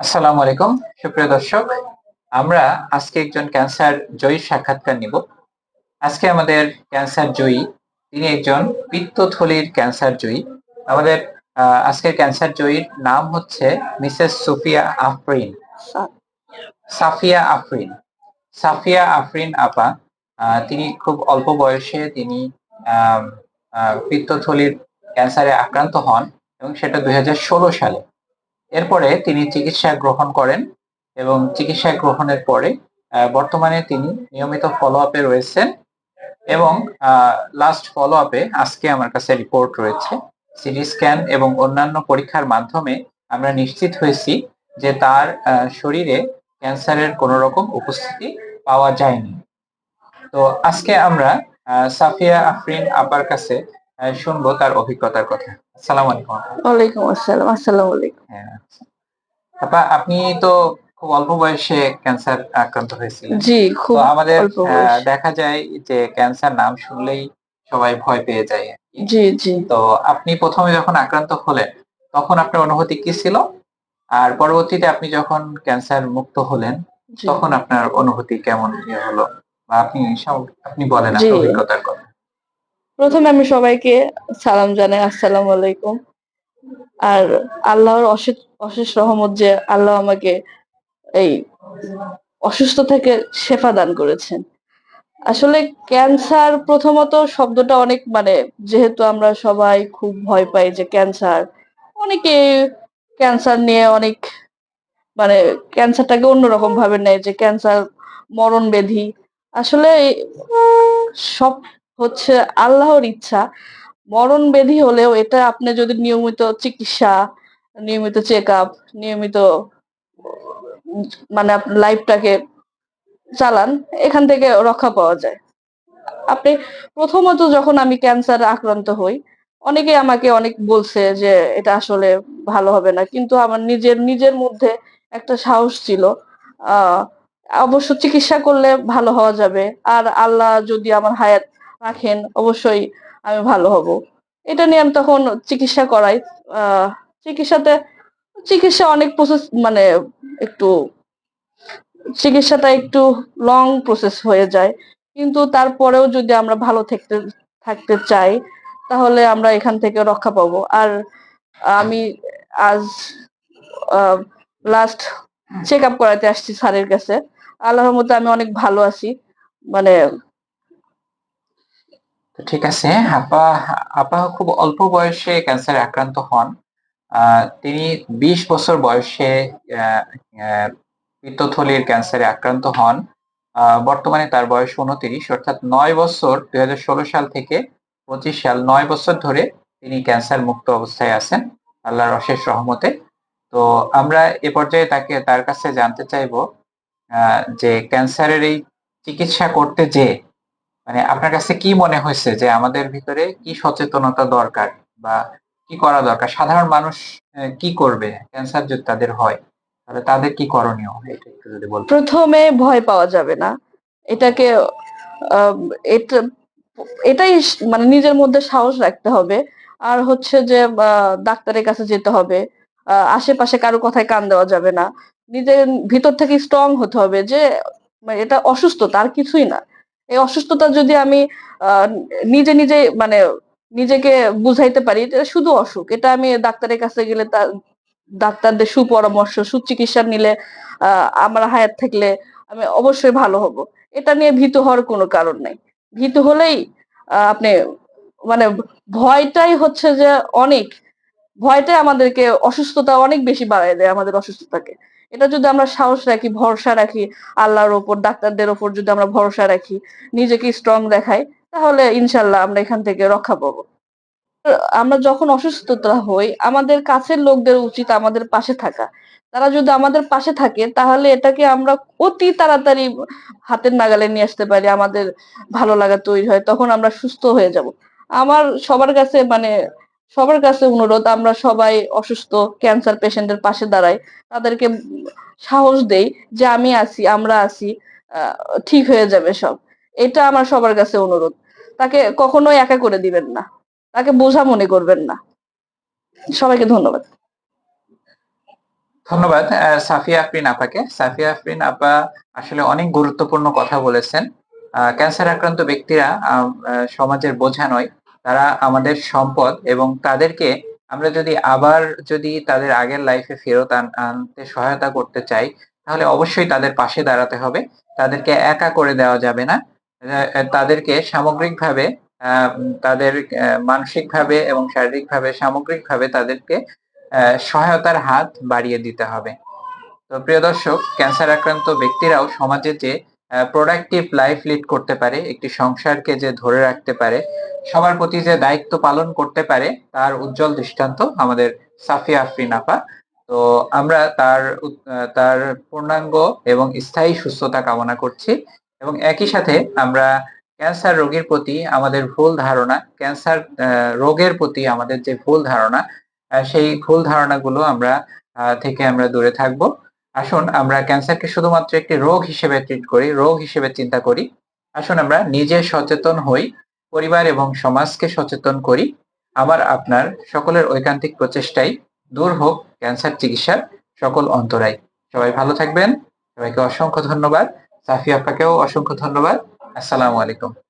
আসসালামু আলাইকুম, সুপ্রিয় দর্শক। আমরা আজকে একজন ক্যান্সার জয়ী সাক্ষাৎকার নিব। আজকে আমাদের ক্যান্সার জয়ী, তিনি একজন পিত্তথলির ক্যান্সার জয়ী। আমাদের আজকের ক্যান্সার জয়ীর নাম হচ্ছে মিসেস সুফিয়া আফরিন। সাফিয়া আফরিন। সাফিয়া আফরিন আপা তিনি খুব অল্প বয়সে তিনি পিত্তথলির ক্যান্সারে আক্রান্ত হন এবং সেটা দু হাজার ষোলো সালে। এরপরে তিনি চিকিৎসা গ্রহণ করেন এবং চিকিৎসা গ্রহণের পরে বর্তমানে তিনি নিয়মিত ফলো আপে রয়েছেন এবং লাস্ট ফলো আপে আজকে আমার কাছে রিপোর্ট রয়েছে। সিটি স্ক্যান এবং অন্যান্য পরীক্ষার মাধ্যমে আমরা নিশ্চিত হয়েছি যে তার শরীরে ক্যান্সারের কোনো রকম উপস্থিতি পাওয়া যায়নি। তো আজকে আমরা সাফিয়া আফরিন আপার কাছে শুনব তার অভিজ্ঞতার কথা। আসসালামু আলাইকুম ওয়ালাইকুম আসসালাম আসসালামু আলাইকুম হ্যাঁ আচ্ছা। আপা আপনি তো খুব অল্প বয়সে ক্যান্সার আক্রান্ত হয়েছিলেন জি খুব আমাদের বয়স। দেখা যায় যে ক্যান্সার নাম শুনলেই সবাই ভয় পেয়ে যায়। জি জি তো আপনি প্রথমে যখন আক্রান্ত হলেন তখন আপনার অনুভূতি কি ছিল আর পরবর্তীতে আপনি যখন ক্যান্সার মুক্ত হলেন তখন আপনার অনুভূতি কেমন ইয়ে হলো বা আপনি আপনি বলেন। আপনার অভিজ্ঞতার প্রথমে আমি সবাইকে সালাম জানাই, আসসালামু আলাইকুম। আর আল্লাহর অশেষ অশেষ রহমত যে আল্লাহ আমাকে এই অসুস্থ থেকে শেফা দান করেছেন। আসলে ক্যান্সার প্রথমত শব্দটা অনেক মানে যেহেতু আমরা সবাই খুব ভয় পাই যে ক্যান্সার, অনেকে ক্যান্সার নিয়ে অনেক মানে ক্যান্সারটাকে অন্যরকম ভাবে নেয় যে ক্যান্সার মরণ ব্যাধি আসলে সব হচ্ছে আল্লাহর ইচ্ছা। মরণ ব্যাধি হলেও এটা আপনি যদি নিয়মিত চিকিৎসা, নিয়মিত চেক আপ নিয়মিত মানে লাইফটাকে চালান, এখান থেকে রক্ষা পাওয়া যায়। আপনি প্রথমত যখন আমি ক্যান্সার আক্রান্ত হই, অনেকে আমাকে অনেক বলছে যে, এটা আসলে ভালো হবে না। কিন্তু আমার নিজের নিজের মধ্যে একটা সাহস ছিল। অবশ্য চিকিৎসা করলে ভালো হওয়া যাবে। আর আল্লাহ যদি আমার হায়াত রাখেন, অবশ্যই আমি ভালো হব। এটা নিয়ে আমি তখন চিকিৎসা করাই। চিকিৎসাতে, চিকিৎসা অনেক প্রসেস মানে একটু, চিকিৎসাটা একটু লং প্রসেস হয়ে যায়। কিন্তু তারপরেও যদি আমরা ভালো থাকতে থাকতে চাই, তাহলে আমরা এখান থেকে রক্ষা পাবো। আর আমি আজ লাস্ট চেক আপ করাতে আসছি স্যারের কাছে। আল্লাহর মধ্যে আমি অনেক ভালো আছি। মানে তো ঠিক আছে, আপা আপা খুব অল্প বয়সে ক্যান্সারে আক্রান্ত হন। তিনি বিশ বছর বয়সে পিত্তথলির ক্যান্সারে আক্রান্ত হন। বর্তমানে তার বয়স উনত্রিশ অর্থাৎ নয় বছর দু হাজার ষোলো সাল থেকে পঁচিশ সাল, নয় বছর ধরে তিনি ক্যান্সার মুক্ত অবস্থায় আছেন, আল্লাহর অশেষ রহমতে। তো আমরা এ পর্যায়ে তাকে, তার কাছে জানতে চাইব যে ক্যান্সারের এই চিকিৎসা করতে যে মানে আপনার কাছে কি মনে হয়েছে যে আমাদের ভিতরে কি সচেতনতা দরকার বা কি করা দরকার? সাধারণ মানুষ কি করবে? ক্যান্সার যদি তাদের হয় তাহলে তাদের কি করণীয়? এটা একটু যদি বলতেন। প্রথমে ভয় পাওয়া যাবে না। এটাকে আহ, এটা এটাই মানে নিজের মধ্যে সাহস রাখতে হবে। আর হচ্ছে যে আহ, ডাক্তারের কাছে যেতে হবে। আহ, আশেপাশে কারও কথায় কান দেওয়া যাবে না। নিজের ভিতর থেকে স্ট্রং হতে হবে যে মানে এটা অসুস্থতা আর কিছুই না। এই অসুস্থতা যদি আমি নিজে নিজে মানে নিজেকে বুঝাইতে পারি, এটা শুধু অসুখ। এটা আমি ডাক্তারের কাছে গেলে তার ডাক্তারদের সুপরামর্শ, সুচিকিৎসা নিলে আমার হায়াত থাকলে আমি অবশ্যই ভালো হব। এটা নিয়ে ভীত হওয়ার কোনো কারণ নেই। ভীত হলেই আপনি মানে ভয়টাই হচ্ছে যে অনেক, ভয়টাই আমাদেরকে অসুস্থতা অনেক বেশি বাড়ায় দেয় আমাদের অসুস্থতাকে। এটা যদি আমরা সাহস রাখি, ভরসা রাখি, আল্লাহর ওপর, ডাক্তারদের ওপর যদি আমরা ভরসা রাখি, নিজেকে স্ট্রং দেখাই, তাহলে ইনশাল্লাহ আমরা এখান থেকে রক্ষা পাবো। আমরা যখন অসুস্থতা হই, আমাদের কাছের লোকদের উচিত আমাদের পাশে থাকা। তারা যদি আমাদের পাশে থাকে, তাহলে এটাকে আমরা অতি তাড়াতাড়ি হাতের নাগালে নিয়ে আসতে পারি, আমাদের ভালো লাগা তৈরি হয়, তখন আমরা সুস্থ হয়ে যাব। আমার সবার কাছে মানে সবার কাছে অনুরোধ, আমরা সবাই অসুস্থ ক্যান্সার পেশেন্টের পাশে দাঁড়াই। তাদেরকে সাহস দেই যে আমি আছি, আমরা আছি ঠিক হয়ে যাবে সব। এটা আমার সবার কাছে অনুরোধ। তাকে কখনোই একা করে দিবেন না। তাকে বোঝা মনে করবেন না। সবাইকে ধন্যবাদ। ধন্যবাদ সাফিয়া আফরিন আপাকে। সাফিয়া আফরিন আপা আসলে অনেক গুরুত্বপূর্ণ কথা বলেছেন। ক্যান্সার আক্রান্ত ব্যক্তিরা সমাজের বোঝা নয়। তারা আমাদের সম্পদ এবং তাদেরকে আমরা যদি আবার যদি তাদের আগের লাইফে ফেরত আন- আনতে সহায়তা করতে চাই, তাহলে অবশ্যই তাদের পাশে দাঁড়াতে হবে। তাদেরকে একা করে দেওয়া যাবে না। তাদেরকে সামগ্রিকভাবে তাদের মানসিকভাবে এবং শারীরিকভাবে সামগ্রিকভাবে তাদেরকে সহায়তার হাত বাড়িয়ে দিতে হবে। তো প্রিয় দর্শক, ক্যান্সার আক্রান্ত ব্যক্তিরাও সমাজে যে প্রোডাক্টিভ লাইফ লিড করতে পারে, একটি সংসারকে যে ধরে রাখতে পারে, সবার প্রতি যে দায়িত্ব পালন করতে পারে, তার উজ্জ্বল দৃষ্টান্ত আমাদের সাফিয়া আফরিন আপা তো আমরা তার তার পূর্ণাঙ্গ এবং স্থায়ী সুস্থতা কামনা করছি এবং একই সাথে আমরা ক্যান্সার রোগীর প্রতি আমাদের ভুল ধারণা, ক্যান্সার রোগের প্রতি আমাদের যে ভুল ধারণা সেই ভুল ধারণাগুলো আমরা থেকে আমরা দূরে থাকব। আসুন আমরা ক্যান্সারকে শুধুমাত্র একটি রোগ হিসেবে ট্রিট করি, রোগ হিসেবে চিন্তা করি। আসুন আমরা নিজে সচেতন হই, পরিবার এবং সমাজকে সচেতন করি। আমার আপনার সকলের ঐকান্তিক প্রচেষ্টাই দূর হোক ক্যান্সার চিকিৎসার সকল অন্তরায়। সবাই ভালো থাকবেন। সবাইকে অসংখ্য ধন্যবাদ। সাফি আপাকেও অসংখ্য ধন্যবাদ। আসসালামু আলাইকুম।